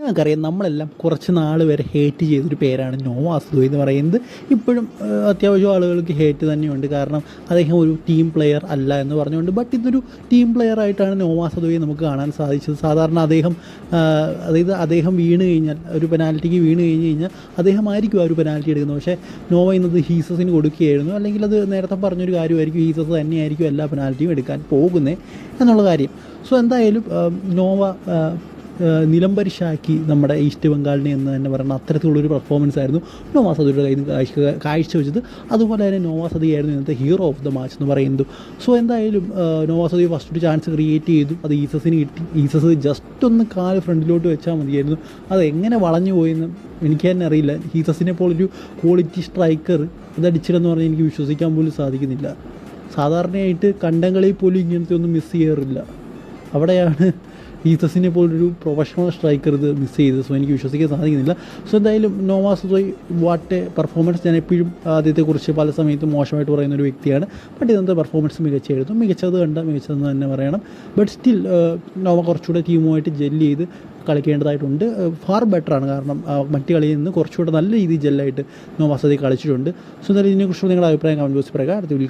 നിങ്ങൾക്കറിയാം നമ്മളെല്ലാം കുറച്ച് നാൾ വരെ ഹേറ്റ് ചെയ്തൊരു പേരാണ് നോവാസ്തു എന്ന് പറയുന്നത്. ഇപ്പോഴും അത്യാവശ്യം ആളുകൾക്ക് ഹേറ്റ് തന്നെയുണ്ട്. കാരണം അദ്ദേഹം ഒരു ടീം പ്ലെയർ അല്ല എന്ന് പറഞ്ഞുകൊണ്ട്. ബട്ട് ഇതൊരു ടീം പ്ലെയർ ആയിട്ടാണ് നോവാസതുയെ നമുക്ക് കാണാൻ സാധിച്ചത്. സാധാരണ അദ്ദേഹം അതായത് അദ്ദേഹം വീണ് കഴിഞ്ഞാൽ ഒരു പെനാൽറ്റിക്ക് വീണ് കഴിഞ്ഞ് കഴിഞ്ഞാൽ അദ്ദേഹമായിരിക്കും ആ ഒരു പെനാൽറ്റി എടുക്കുന്നത്. പക്ഷേ നോവ ഇന്നത് ഹീസസിന് കൊടുക്കുകയായിരുന്നു. അല്ലെങ്കിൽ അത് നേരത്തെ പറഞ്ഞൊരു കാര്യമായിരിക്കും. ഹീസസ് തന്നെയായിരിക്കും എല്ലാ പെനാൽറ്റിയും എടുക്കാൻ പോകുന്നത് എന്നുള്ള കാര്യം. സോ എന്തായാലും നോവ നിലംപരിശാക്കി നമ്മുടെ ഈസ്റ്റ് ബംഗാളിനെ എന്ന് തന്നെ പറയുന്ന അത്തരത്തിലുള്ളൊരു പെർഫോമൻസ് ആയിരുന്നു. നോവാ സദിയുടെ കയ്യിൽ നിന്ന് കാഴ്ച കാഴ്ചവെച്ചത് അതുപോലെ തന്നെ നോവാ സദിയായിരുന്നു ഇന്നത്തെ ഹീറോ ഓഫ് ദ മാച്ച് എന്ന് പറയുന്നത്. സോ എന്തായാലും നോവാ സദി ഫസ്റ്റ് ഒരു ചാൻസ് ക്രിയേറ്റ് ചെയ്തു. അത് ഈസസിന് കിട്ടി. ഈസസ് ജസ്റ്റ് ഒന്ന് കാൽ ഫ്രണ്ടിലോട്ട് വെച്ചാൽ മതിയായിരുന്നു. അത് എങ്ങനെ വളഞ്ഞു പോയെന്ന് എനിക്ക് തന്നെ അറിയില്ല. ഈസസിനെ പോലൊരു ക്വാളിറ്റി സ്ട്രൈക്കർ ഇതടിച്ചില്ലെന്ന് പറഞ്ഞാൽ എനിക്ക് വിശ്വസിക്കാൻ പോലും സാധിക്കുന്നില്ല. സാധാരണയായിട്ട് കണ്ടങ്ങളിൽ പോലും ഇങ്ങനത്തെ ഒന്നും മിസ് ചെയ്യാറില്ല. അവിടെയാണ് ഈസസിനെ പോലൊരു പ്രൊഫഷണൽ സ്ട്രൈക്കർ ഇത് മിസ് ചെയ്ത്. സോ എനിക്ക് വിശ്വസിക്കാൻ സാധിക്കുന്നില്ല. സോ എന്തായാലും നോവാസ് സോയ് വാട്ട് പെർഫോമൻസ് ഞാൻ എപ്പോഴും ആദ്യത്തെക്കുറിച്ച് പല സമയത്തും മോശമായിട്ട് പറയുന്ന ഒരു വ്യക്തിയാണ്. ബട്ട് ഇന്നത്തെ പെർഫോമൻസ് മികച്ചായിരുന്നു മികച്ചത് കണ്ട മികച്ചതെന്ന് തന്നെ പറയണം. ബട്ട് സ്റ്റിൽ നോവ കുറച്ചുകൂടെ ടീമുമായിട്ട് ജെല്ല് ചെയ്ത് കളിക്കേണ്ടതായിട്ടുണ്ട്. ഫാർ ബെറ്ററാണ് കാരണം മറ്റ് കളിയിൽ നിന്ന് കുറച്ചുകൂടെ നല്ല രീതിയിൽ ജെല്ലായിട്ട് നോവാസ് നോവാസതി കളിച്ചിട്ടുണ്ട്. സോ എന്തായാലും ഇതിനെക്കുറിച്ച് നിങ്ങളുടെ അഭിപ്രായം കമന്റ് ബോക്സിൽ പറയുക. അടുത്ത വീട്ടിൽ